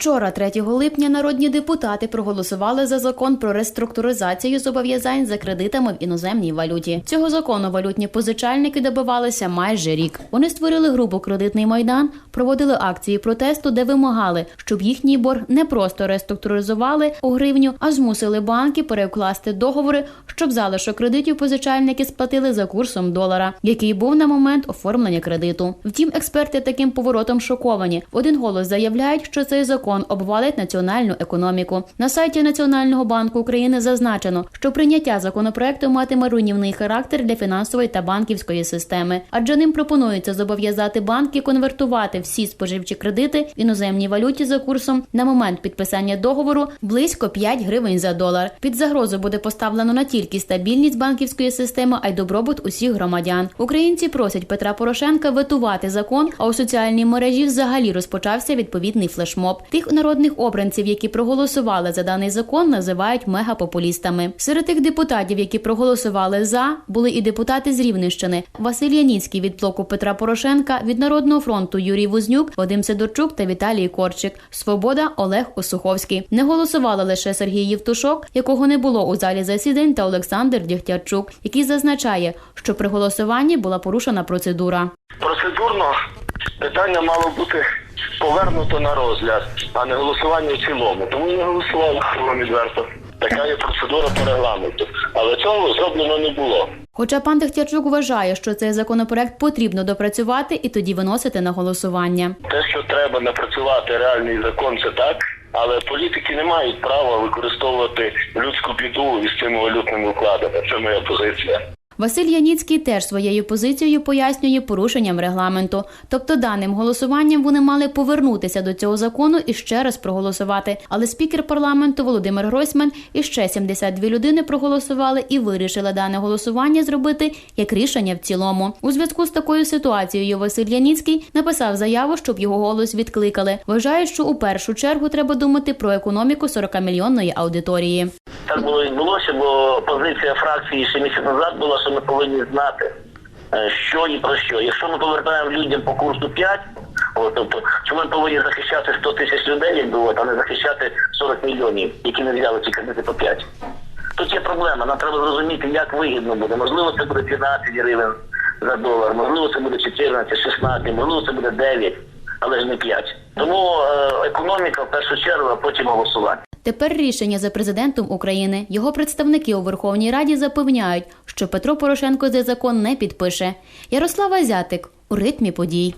Вчора, 3 липня, народні депутати проголосували за закон про реструктуризацію зобов'язань за кредитами в іноземній валюті. Цього закону валютні позичальники добивалися майже рік. Вони створили групу Кредитний майдан, проводили акції протесту, де вимагали, щоб їхній борг не просто реструктуризували у гривню, а змусили банки перекласти договори, щоб залишок кредитів позичальники сплатили за курсом долара, який був на момент оформлення кредиту. Втім, експерти таким поворотом шоковані. В один голос заявляють, що цей закон обвалить національну економіку. На сайті Національного банку України зазначено, що прийняття законопроекту матиме руйнівний характер для фінансової та банківської системи, адже ним пропонується зобов'язати банки конвертувати всі споживчі кредити в іноземній валюті за курсом на момент підписання договору близько 5 гривень за долар. Під загрозу буде поставлено не тільки стабільність банківської системи, а й добробут усіх громадян. Українці просять Петра Порошенка ветувати закон. А у соціальній мережі взагалі розпочався відповідний флешмоб. Тих народних обранців, які проголосували за даний закон, називають мегапопулістами. Серед тих депутатів, які проголосували за, були і депутати з Рівненщини. Василь Яніцький від блоку Петра Порошенка, від Народного фронту Юрій Вознюк, Вадим Сидорчук та Віталій Корчик. Свобода Олег Осуховський. Не голосували лише Сергій Євтушок, якого не було у залі засідань, та Олександр Дігтярчук, який зазначає, що при голосуванні була порушена процедура. Процедурно питання мало бути повернуто на розгляд, а не голосування в цілому. Тому і не голосували вам відверто. Така є процедура по регламенту. Але цього зроблено не було. Хоча пан Дегтярчук вважає, що цей законопроект потрібно допрацювати і тоді виносити на голосування. Те, що треба напрацювати реальний закон, це так. Але політики не мають права використовувати людську біду із цими валютними вкладами. Це моя позиція. Василь Яніцький теж своєю позицією пояснює порушенням регламенту. Тобто даним голосуванням вони мали повернутися до цього закону і ще раз проголосувати. Але спікер парламенту Володимир Гройсман і ще 72 людини проголосували і вирішили дане голосування зробити як рішення в цілому. У зв'язку з такою ситуацією Василь Яніцький написав заяву, щоб його голос відкликали. Вважає, що у першу чергу треба думати про економіку 40-мільйонної аудиторії. Так було відбулося, бо позиція фракції ще місяць назад була, що ми повинні знати, е, що і про що. Якщо ми повертаємо людям по курсу 5, от, тобто, що ми повинні захищати 100 тисяч людей, якби от, а не захищати 40 мільйонів, які не взяли ці кредити по 5. Тут є проблема, нам треба зрозуміти, як вигідно буде. Можливо, це буде 15 гривень за долар, можливо, це буде 14, 16, можливо, це буде 9, але ж не 5. Тому е, економіка в першу чергу, а потім голосування. Тепер рішення за президентом України. Його представники у Верховній Раді запевняють, що Петро Порошенко цей закон не підпише. Ярослава Зятик у ритмі подій.